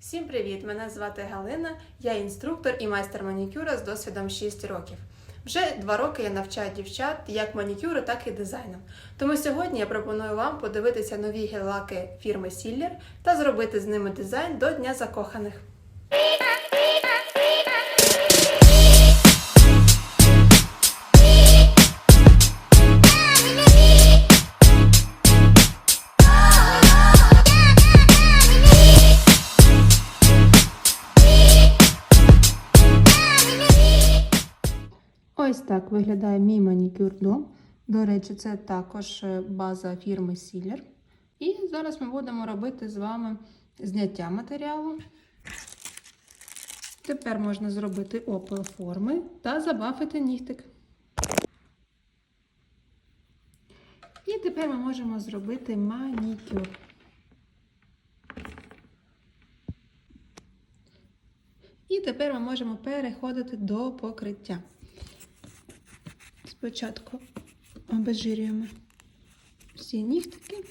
Всім привіт! Мене звати Галина. Я інструктор і майстер манікюра з досвідом 6 років. Вже два роки я навчаю дівчат як манікюру, так і дизайном. Тому сьогодні я пропоную вам подивитися нові гель-лаки фірми Сіллер та зробити з ними дизайн до Дня закоханих. Ось так виглядає мій манікюр дом. До речі, це також е, база фірми Siller. І зараз ми будемо робити з вами зняття матеріалу. Тепер можна зробити опил форми та забафити нігтик. І тепер ми можемо зробити манікюр. І тепер ми можемо переходити до покриття. Спочатку обезжирюємо всі нігтики,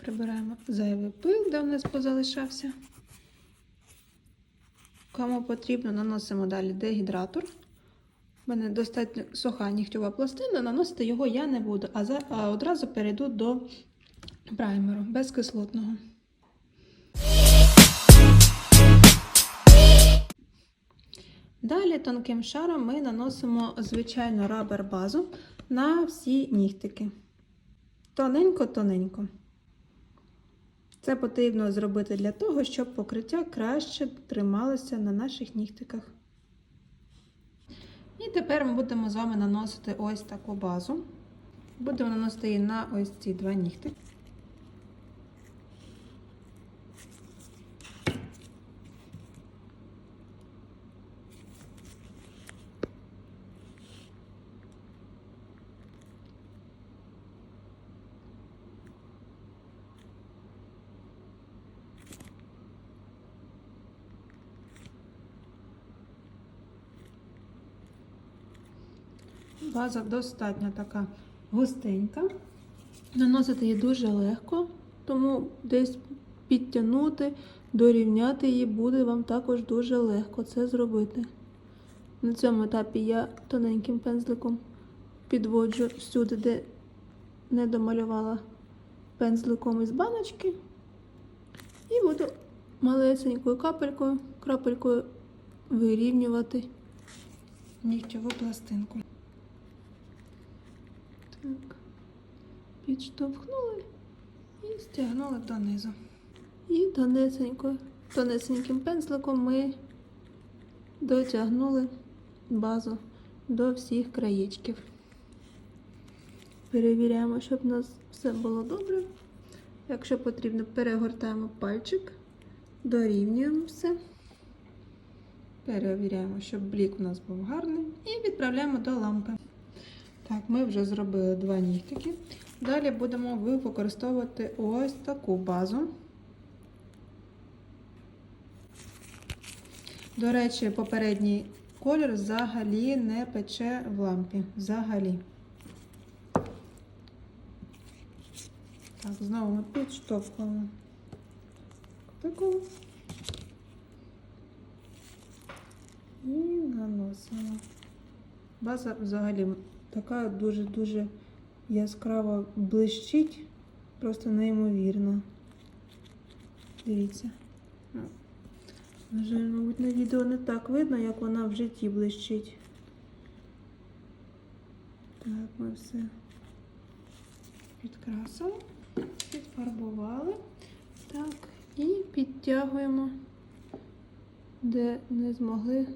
прибираємо зайвий пил, де в нас позалишався. Кому потрібно, наносимо далі дегідратор. У мене достатньо суха нігтєва пластина, наносити його я не буду, а, за, а одразу перейду до праймеру безкислотного. Далі тонким шаром ми наносимо звичайну рабер базу на всі нігтики. Тоненько-тоненько. Це потрібно зробити для того, щоб покриття краще трималося на наших нігтиках. І тепер ми будемо з вами наносити ось таку базу. Будемо наносити її на ось ці два нігтики. База достатньо така густенька. Наносити її дуже легко, тому десь підтягнути, дорівняти її буде вам також дуже легко це зробити. На цьому етапі я тоненьким пензликом підводжу всюди, де не домалювала пензликом із баночки. І буду малесенькою капелькою, крапелькою вирівнювати нігтєву пластинку. Так, підштовхнули і стягнули донизу. І тонесенько, тонесеньким пензликом ми дотягнули базу до всіх краєчків. Перевіряємо, щоб у нас все було добре. Якщо потрібно, перегортаємо пальчик, дорівнюємо все. Перевіряємо, щоб блік у нас був гарний. І відправляємо до лампи. Так, ми вже зробили два нігтики. Далі будемо використовувати ось таку базу. До речі, попередній колір взагалі не пече в лампі. Взагалі. Так, знову ми підштовхуємо таку. І наносимо. База взагалі така дуже-дуже яскраво блищить, просто неймовірно. Дивіться. На жаль, мабуть, на відео не так видно, як вона в житті блищить. Так, ми все підкрасили, підфарбували. Так, і підтягуємо, де не змогли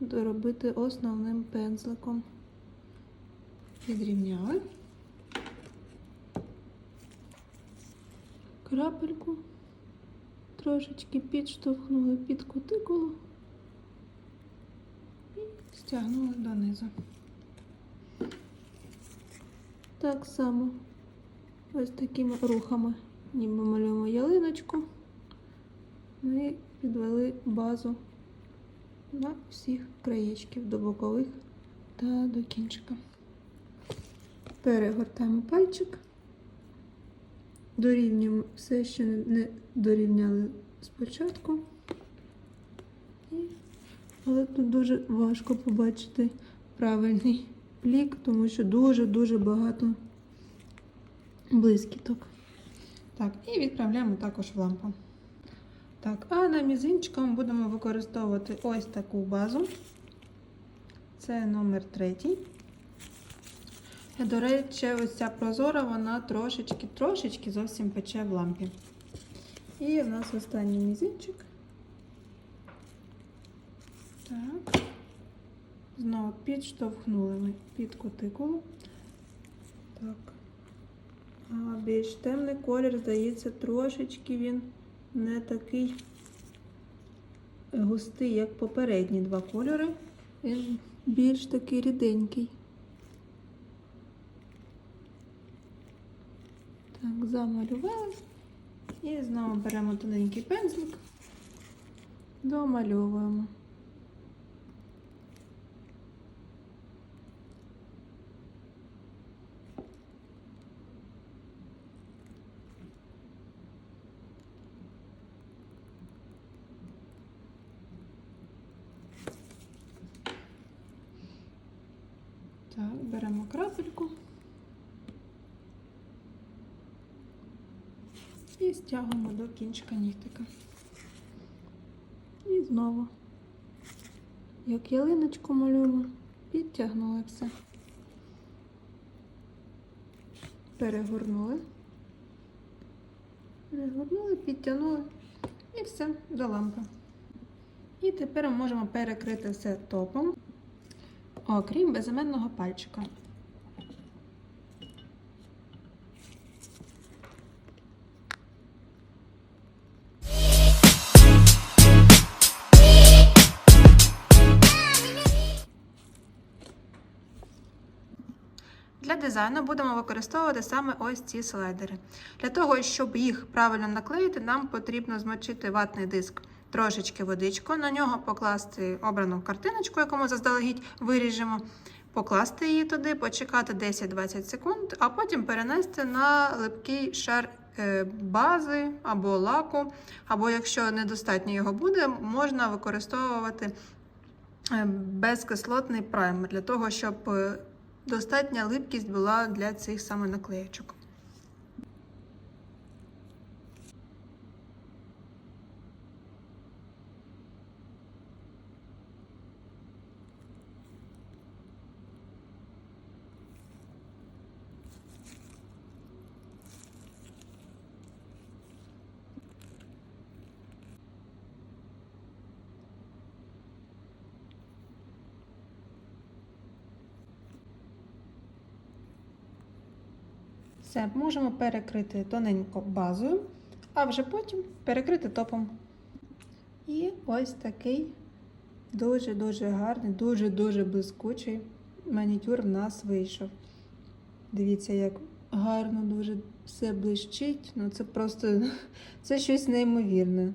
доробити основним пензликом. Підрівняли. Крапельку трошечки підштовхнули під кутикулу і стягнули донизу. Так само ось такими рухами, ніби малюємо ялиночку, ми підвели базу на всіх краєчків до бокових та до кінчика. Перегортаємо пальчик, дорівнюємо все, що не дорівняли спочатку. Але тут дуже важко побачити правильний блік, тому що дуже-дуже багато блискіток. Так, і відправляємо також в лампу. Так, а на мізинчиком будемо використовувати ось таку базу. Це номер третій. До речі, ось ця прозора, вона трошечки, трошечки зовсім пече в лампі. І в нас останній мізинчик. Так. Знову підштовхнули ми під кутикулу. Так. А більш темний колір, здається, трошечки він не такий густий, як попередні два кольори. Він більш такий ріденький. Так, замалювали. І знову беремо тоненький пензлик, домальовуємо. Так, беремо крапельку і стягуємо до кінчика нігтика. І знову, як ялиночку малюємо, підтягнули все. Перегорнули. Перегорнули, підтягнули і все до лампи. І тепер можемо перекрити все топом окрім безіменного пальчика. Дизайну будемо використовувати саме ось ці слайдери. Для того, щоб їх правильно наклеїти, нам потрібно змочити ватний диск трошечки водичку, на нього покласти обрану картиночку, яку ми заздалегідь виріжемо, покласти її туди, почекати 10-20 секунд, а потім перенести на липкий шар е, бази або лаку, або якщо недостатньо його буде, можна використовувати е, безкислотний праймер для того, щоб е, достатня липкість була для цих саме наклеєчок. Все, можемо перекрити тоненько базою, а вже потім перекрити топом. І ось такий дуже-дуже гарний, дуже-дуже блискучий манікюр в нас вийшов. Дивіться, як гарно дуже все блищить. Ну це просто це щось неймовірне.